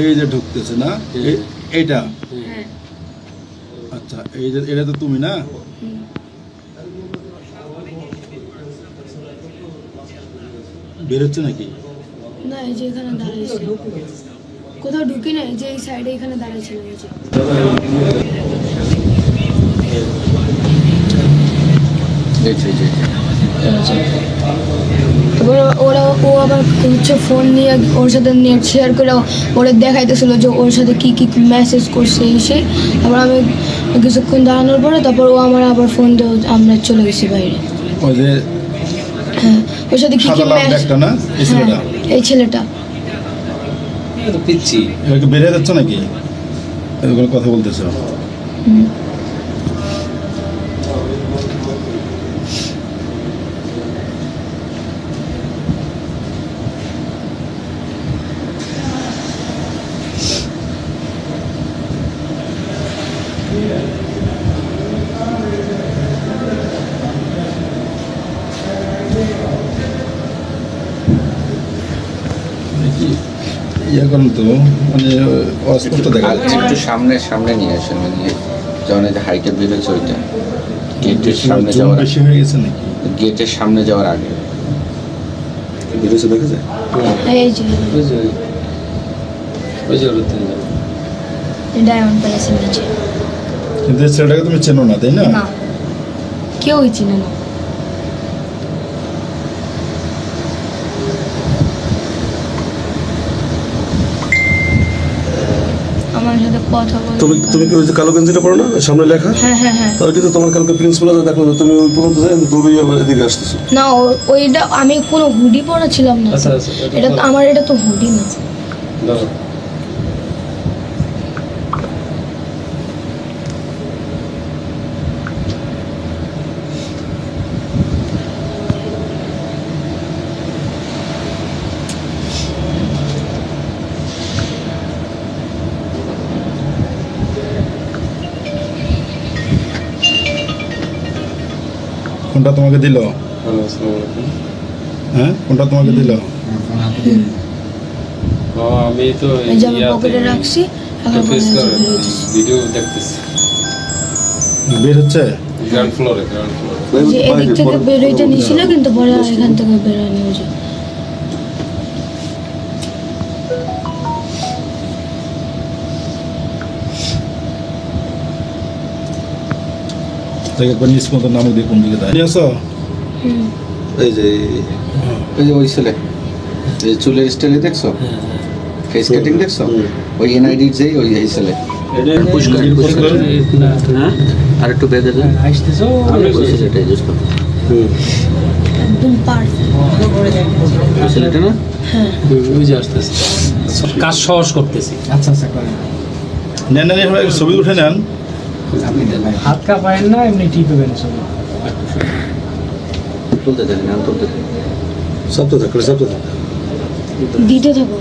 এই যে ঢুকতেছে না? হ্যাঁ আচ্ছা এই যে এটা তো তুমি না। বেরোচ্ছে নাকি? না এই যে এখানে দাঁড়িয়েছে। কোথাও ঢুকি না এই যে। এই সাইডে এখানে এই যে, এই যে। তারপর ওরা ও আবার হচ্ছে ফোন নিয়ে ওর সাথে নেট শেয়ার করে ওরা দেখাইতেছিল যে ওর সাথে কি কি মেসেজ করছে এসে তারপর আমি কিছুক্ষণ দাঁড়ানোর পরে তারপর ও আমার আবার ফোন দিয়ে আমরা চলে গেছি বাইরে। ওই হ্যাঁ ওর সাথে কি কি মেসেজ এই ছেলেটা? পিচ্ছি। বেরিয়ে যাচ্ছে নাকি? কথা বলতেছ? হুম। ইয়ে করেন তো মানে অস্পষ্ট দেখা যাচ্ছে। একটু সামনে সামনে নিয়ে আসেন মানে যখন হাইটে বেরোচ্ছে ওইটা। গেটের সামনে যাওয়ার বেশি হয়ে গেছে নাকি? গেটের সামনে যাওয়ার আগে। বেরোচ্ছে দেখা যায়? এই যে। ওই যে ওই যে ওর তিনজন ডায়মন্ড প্যালেসের নিচে। কিন্তু এই ছেলেটাকে তুমি চেনো না তাই না? না। কেউই চিনে না। আমার সাথে কথা বলে তুমি তুমি কি ওই যে কালো গেঞ্জিটা পড়ো না? সামনে লেখা? হ্যাঁ হ্যাঁ হ্যাঁ। তো ওইটা তো তোমার কালকে প্রিন্সিপাল আছে দেখো তুমি ওই পর্যন্ত যাই দৌড়িয়ে আবার এদিকে আসতেছো। না ওইটা আমি কোনো হুডি পরা ছিলাম না আচ্ছা, আচ্ছা, এটা এটা তো- আমার এটা তো হুডি না ধরো কোনটা তোমাকে দিল? হ্যালো আসসালামু আলাইকুম হ্যাঁ? কোনটা তোমাকে দিল? ও আমি তো পকেটে রাখছি। ভিডিও দেখতেছি। বের হচ্ছে? গ্রাউন্ড ফ্লোরে গ্রাউন্ড ফ্লোরে যে এদিক থেকে নিছিল কিন্তু পরে এখান থেকে ওই যে তাকে একবার নিজ মতো নামক দিয়ে কোন দিকে দেয় নিয়ে এই যে ওই যে ওই ছেলে এই চুলের স্টাইলে দেখছ? ফেস কাটিং দেখছ? ওই যেই ওই এই ছেলে। আর একটু বেঁধে দেন। সেটাই just একদম পারফেক্ট ছেলেটা না? হ্যাঁ। ওই যে আসতেছে। কাজ সহজ করতেছি। নেন নেন এভাবে ছবি উঠে নেন। হাত কাঁপায়েন না এমনি টিপেবেন সব। তুলতে দেন না তুলতে দেন সব তো থাকলে সব তো থাকলে। দিতে থাকো